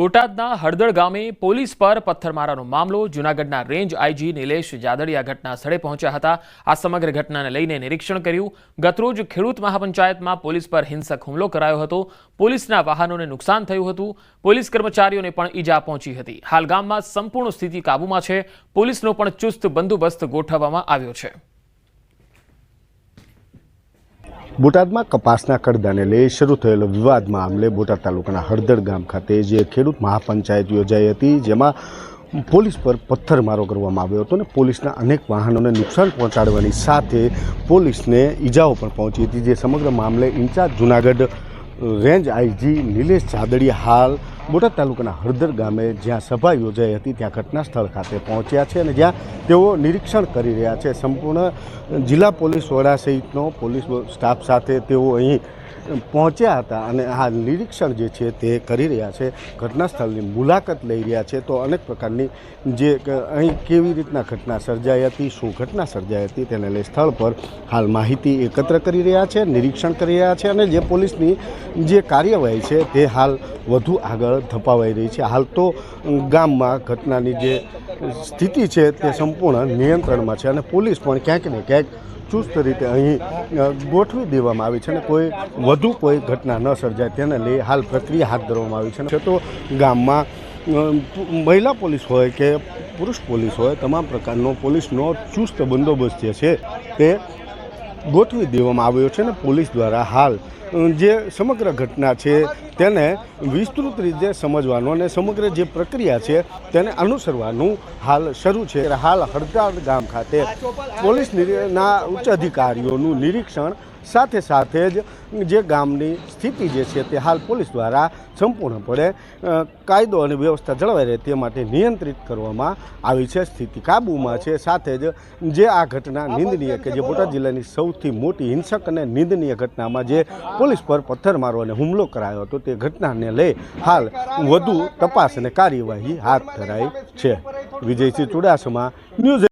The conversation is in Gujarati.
બોટાદના હળદળ ગામે પોલીસ પર પથ્થરમારાનો મામલો. જૂનાગઢના રેન્જ આઈજી નિલેશ જાદડિયા ઘટના સ્થળે પહોંચ્યા હતા. આ સમગ્ર ઘટનાને લઈને નિરીક્ષણ કર્યું. ગતરોજ ખેડૂત મહાપંચાયતમાં પોલીસ પર હિંસક હુમલો કરાયો હતો. પોલીસના વાહનોને નુકસાન થયું હતું. પોલીસ કર્મચારીઓને પણ ઈજા પહોંચી હતી. હાલ ગામમાં સંપૂર્ણ સ્થિતિ કાબૂમાં છે. પોલીસનો પણ ચુસ્ત બંદોબસ્ત ગોઠવવામાં આવ્યો છે. બોટાદમાં કપાસના કડદાને લઈ શરૂ થયેલો વિવાદ મામલે બોટાદ તાલુકાના હળદર ગામ ખાતે જે ખેડૂત મહાપંચાયત યોજાઈ હતી, જેમાં પોલીસ પર પથ્થરમારો કરવામાં આવ્યો હતો અને પોલીસના અનેક વાહનોને નુકસાન પહોંચાડવાની સાથે પોલીસને ઈજાઓ પણ પહોંચી હતી. જે સમગ્ર મામલે incharge Junagadh range IG Nilesh Chadadi હાલ બોટાદ તાલુકાના હળદર ગામે જ્યાં સભા યોજાઈ હતી, ત્યાં ઘટના સ્થળ ખાતે પહોંચ્યા છે અને જ્યાં તેઓ નિરીક્ષણ કરી રહ્યા છે. સંપૂર્ણ જિલ્લા પોલીસ વડા સહિતનો પોલીસ સ્ટાફ સાથે તેઓ અહીં પહોંચ્યા હતા અને આ નિરીક્ષણ જે છે તે કરી રહ્યા છે. ઘટના સ્થળની મુલાકાત લઈ રહ્યા છે. તો અનેક પ્રકારની જે અહીં કેવી રીતના ઘટના સર્જાઈ હતી, શું ઘટના સર્જાઈ હતી તેને લઈ સ્થળ પર હાલ માહિતી એકત્ર કરી રહ્યા છે, નિરીક્ષણ કરી રહ્યા છે અને જે પોલીસની જે કાર્યવાહી છે તે હાલ વધુ આગળ ધપાવાઈ રહી છે. હાલ તો ગામમાં ઘટનાની જે સ્થિતિ છે તે સંપૂર્ણ નિયંત્રણમાં છે અને પોલીસ પણ ક્યાંક ને ક્યાંક ચુસ્ત રીતે અહીં ગોઠવી દેવામાં આવી છે અને કોઈ, વધુ કોઈ ઘટના ન સર્જાય તેને લઈ હાલ પ્રક્રિયા હાથ ધરવામાં આવી છે. તો ગામમાં મહિલા પોલીસ હોય કે પુરુષ પોલીસ હોય, તમામ પ્રકારનો પોલીસનો ચુસ્ત બંદોબસ્ત જે છે તે ગોઠવી દેવામાં આવ્યો છે અને પોલીસ દ્વારા હાલ જે સમગ્ર ઘટના છે તેને વિસ્તૃત રીતે સમજવાનો અને સમગ્ર જે પ્રક્રિયા છે તેને અનુસરવાનું હાલ શરૂ છે. હાલ હડતાળ ગામ ખાતે પોલીસના ઉચ્ચ અધિકારીઓનું નિરીક્ષણ સાથે સાથે જ જે ગામની સ્થિતિ જે છે તે હાલ પોલીસ દ્વારા સંપૂર્ણપણે કાયદો અને વ્યવસ્થા જળવાઈ રહે તે માટે નિયંત્રિત કરવામાં આવી છે. સ્થિતિ કાબૂમાં છે. સાથે જ જે આ ઘટના નિંદનીય કે જે બોટાદ જિલ્લાની સૌથી મોટી હિંસક અને નિંદનીય ઘટનામાં જે પોલીસ પર પથ્થરમારો અને હુમલો કરાયો હતો તે ઘટનાને લઈ હાલ વધુ તપાસ અને કાર્યવાહી હાથ ધરાઈ છે. વિજયસિંહ ચુડાસમા ન્યૂઝ